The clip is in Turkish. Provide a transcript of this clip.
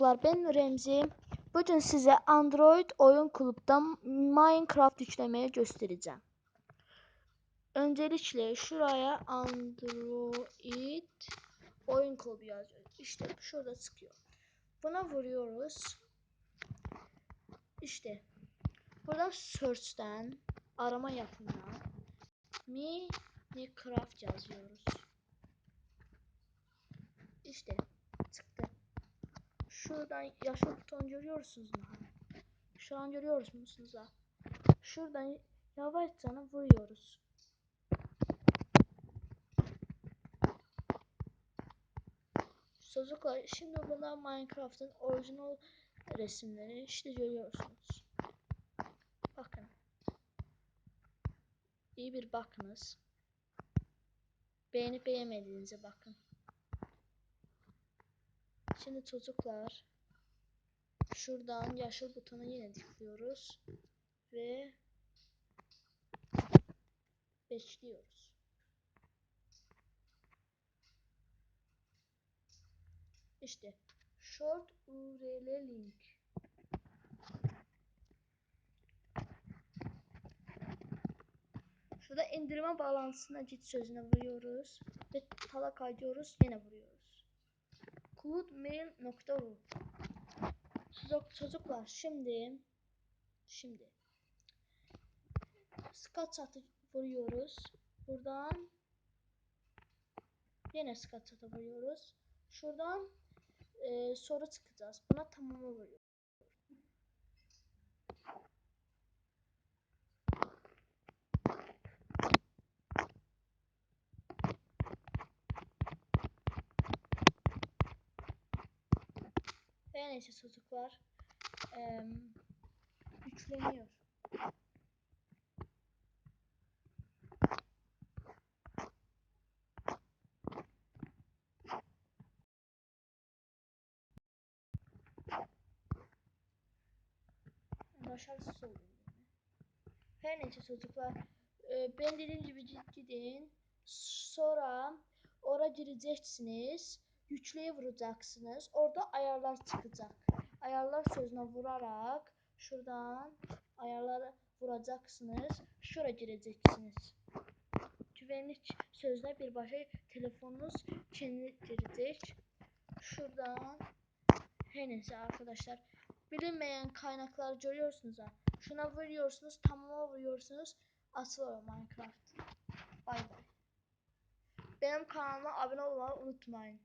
çocuklar ben Remzi. Bugün size Android oyun kulüpten Minecraft yüklemeye göstereceğim. Öncelikle şuraya Android oyun kulübü yazıyoruz. İşte şurada çıkıyor. Buna vuruyoruz. İşte burada search'ten arama yapımına Minecraft yazıyoruz. İşte. Şuradan yaşlı buton görüyorsunuz mu? Şu an görüyor musunuz ha? Şuradan yavaşça vuruyoruz. Çocuklar şimdi bunlar Minecraft'ın orijinal resimleri işte görüyorsunuz. Bakın. İyi bir bakınız. Beğenip beğenmediğinize bakın. Şimdi çocuklar şuradan yaşıl butona yine tıklıyoruz ve bekliyoruz. İşte short URL link. Şurada indirme bağlantısına git sözüne vuruyoruz ve tala kaydıyoruz yine vuruyoruz. Coolmail.ru Çocuk, çocuklar şimdi şimdi skat çatı vuruyoruz. Buradan yine skat çatı vuruyoruz. Şuradan e, soru çıkacağız. Buna tamamı vuruyoruz. Ve neyse çocuklar eee yükleniyor. Başarısız oldum. Her neyse çocuklar eee, ben dediğim gibi gidin sonra oraya gireceksiniz yükleye vuracaksınız. Orada ayarlar çıkacak. Ayarlar sözüne vurarak şuradan ayarlara vuracaksınız. Şuraya gireceksiniz. Güvenlik sözüne bir başa telefonunuz kilitlenecek şuradan her arkadaşlar. Bilinmeyen kaynaklar görüyorsunuz ha. Şuna vuruyorsunuz tamama vuruyorsunuz. Açılıyor Minecraft. Bay bay. Benim kanalıma abone olmayı unutmayın